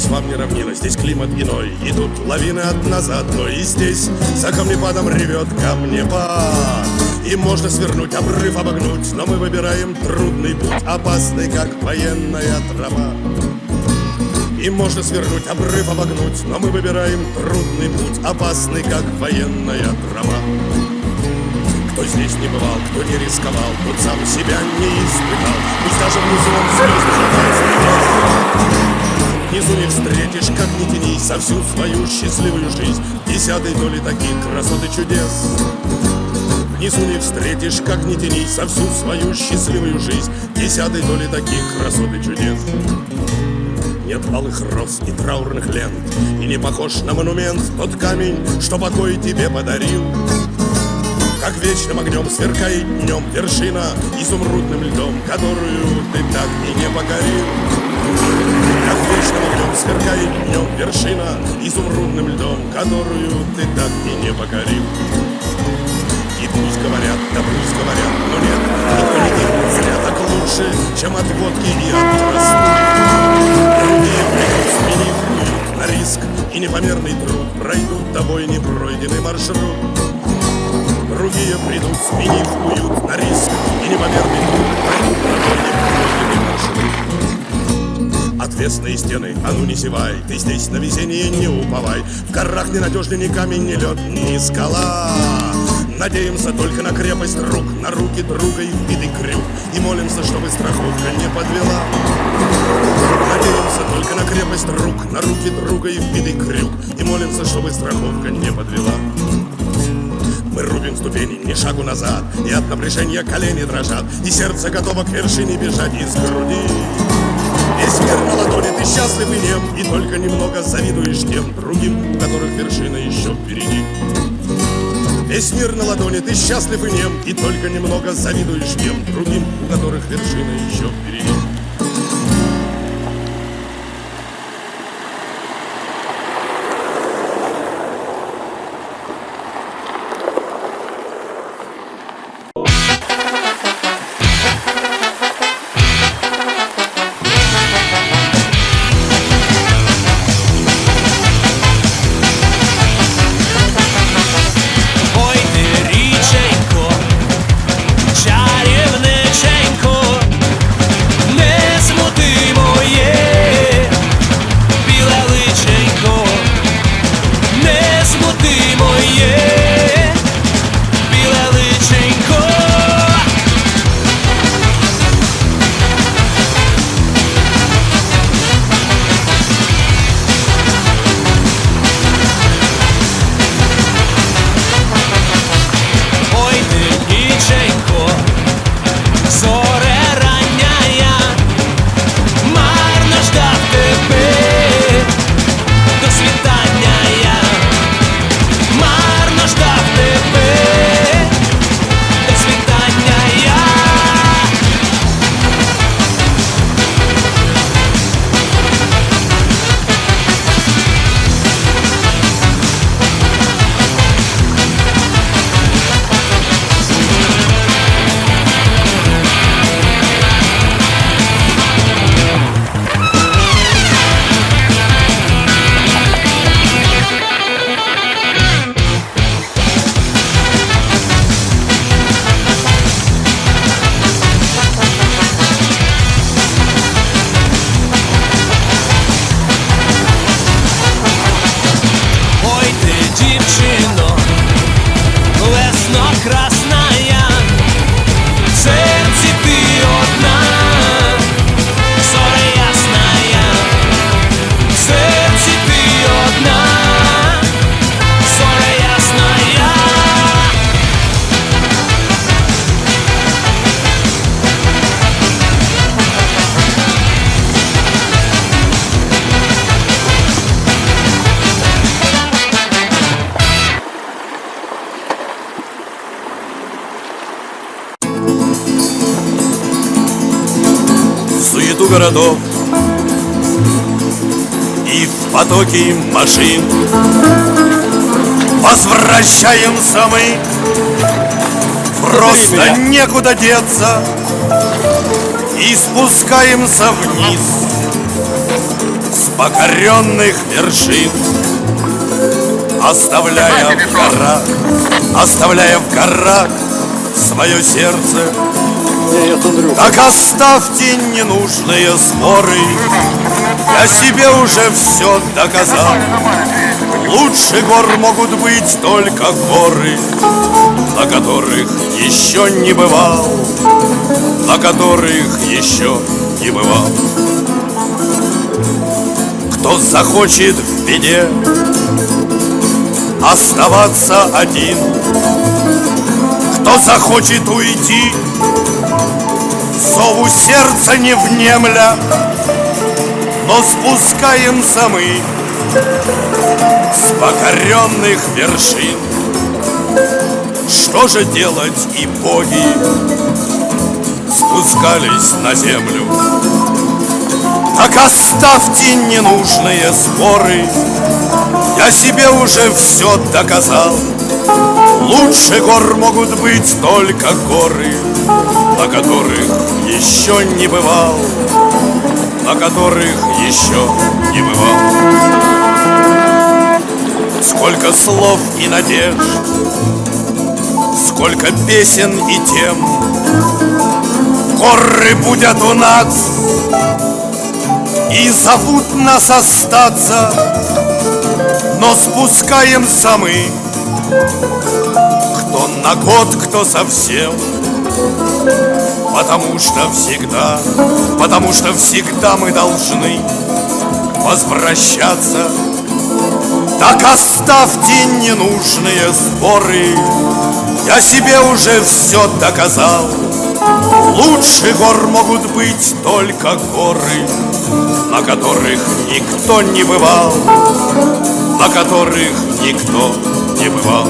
Здесь вам не равнина, здесь климат иной. И тут лавины одна за одной И здесь за камнепадом ревет камнепад. И можно свернуть, обрыв обогнуть Но мы выбираем трудный путь Опасный, как военная тропа. И можно свернуть, обрыв обогнуть Но мы выбираем трудный путь Опасный, как военная тропа. Кто здесь не бывал, кто не рисковал, тот сам себя не испытал. Пусть даже внизу он звезды Внизу не встретишь, как ни тяни, со всю свою счастливую жизнь. Десятой доли таких красот и чудес. Внизу не встретишь, как ни тяни, со всю свою счастливую жизнь. Десятой доли таких красот и чудес. Нет алых роз и траурных лент И не похож на монумент тот камень, что покой тебе подарил. Как вечным огнем сверкает днем вершина Изумрудным льдом, которую ты так и не покорил Как вечным огнем сверкает днем вершина Изумрудным льдом, которую ты так и не покорил. И пусть говорят, да пусть говорят, но нет Никто не гибнет зря так лучше, чем от водки и от простуды. Придут, сменив уют на риск И непомерный труд. Пройдут тобой непройденный маршрут. Другие придут, сменив уют на риск И непомерный труд. Пройдут тобой непройденный Отвесные стены, а ну не зевай Ты здесь на везение не уповай. В горах ненадежный ни камень, ни лед, ни скала. Надеемся только на крепость рук, на руки друга и вбитый крюк. И молимся, чтобы страховка не подвела. Надеемся только на крепость рук, на руки друга и вбитый крюк. И молимся, чтобы страховка не подвела. Мы рубим ступени, ни шагу назад И от напряжения колени дрожат. И сердце готово к вершине бежать из груди счастлив и нем И только немного завидуешь тем другим У которых вершина еще впереди. Весь мир на ладони, ты счастлив и нем И только немного завидуешь тем другим У которых вершина еще впереди лесно красная, городов И в потоке машин. Возвращаемся мы. Просто некуда деться. И спускаемся вниз С покоренных вершин Оставляя в горах Оставляя в горах Свое сердце Так оставьте ненужные споры Я себе уже все доказал. Лучше гор могут быть только горы На которых еще не бывал На которых еще не бывал. Кто захочет в беде Оставаться один Кто захочет уйти Зову сердца не внемля Но спускаемся мы С покоренных вершин. Что же делать и боги Спускались на землю? Так оставьте ненужные споры Я себе уже все доказал Лучше гор могут быть только горы На которых еще не бывал На которых еще не бывал. Сколько слов и надежд Сколько песен и тем. Горы будут у нас И зовут нас остаться Но спускаемся мы Кто на год, кто совсем. Потому что всегда Потому что всегда мы должны Возвращаться. Так оставьте ненужные споры Я себе уже все доказал. Лучше гор могут быть только горы На которых никто не бывал На которых никто не бывал